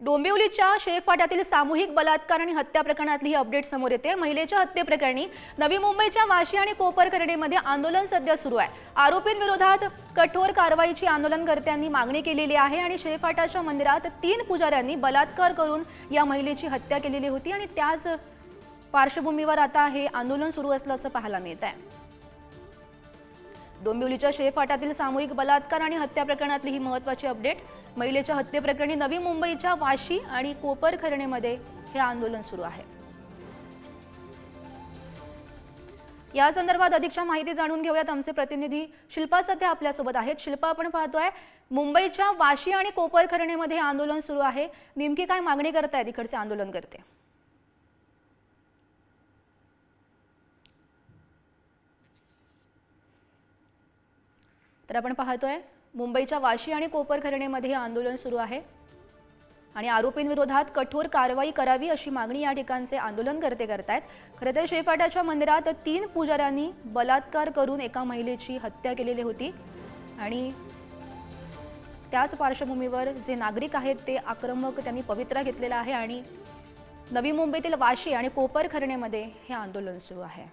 डोंबिवलीच्या शेफाट्यातील सामूहिक बलात्कार आणि हत्या प्रकरणातली ही अपडेट समोर येते. महिलेच्या हत्येप्रकरणी नवी मुंबईच्या वाशी आणि कोपरकरणीमध्ये आंदोलन सध्या सुरू आहे. आरोपींविरोधात कठोर कारवाईची आंदोलनकर्त्यांनी मागणी केलेली आहे आणि शेफाटाच्या मंदिरात तीन पुजाऱ्यांनी बलात्कार करून या महिलेची हत्या केलेली होती आणि त्याच पार्श्वभूमीवर आता हे आंदोलन सुरू असल्याचं पाहायला मिळत आहे डोंबिवलीच्या शेफाटातील सामूहिक बलात्कार आणि हत्या प्रकरणातली ही महत्वाची अपडेट. महिलेच्या हत्येप्रकरणी नवी मुंबईच्या वाशी आणि कोपरखरणेमध्ये हे आंदोलन सुरू आहे. या संदर्भात अधिकच्या माहिती जाणून घेऊयात. आमचे प्रतिनिधी शिल्पा सध्या आपल्यासोबत आहेत. शिल्पा आपण पाहतोय मुंबईच्या वाशी आणि कोपरखरणेमध्ये आंदोलन सुरू आहे. नेमकी काय मागणी करतायत इकडचे आंदोलन करते तर आपण पाहतोय मुंबईच्या वाशी आणि कोपरखरणेमध्ये हे आंदोलन सुरू आहे. आणि आरोपींविरोधात कठोर कारवाई करावी अशी मागणी या ठिकाणचे आंदोलनकर्ते करतायत. खरं तर शेफाट्याच्या मंदिरात तीन पुजाऱ्यांनी बलात्कार करून एका महिलेची हत्या केलेली होती. आणि त्याच पार्श्वभूमीवर जे नागरिक आहेत ते आक्रमक त्यांनी पवित्रा घेतलेला आहे आणि नवी मुंबईतील वाशी आणि कोपरखरणेमध्ये हे आंदोलन सुरू आहे.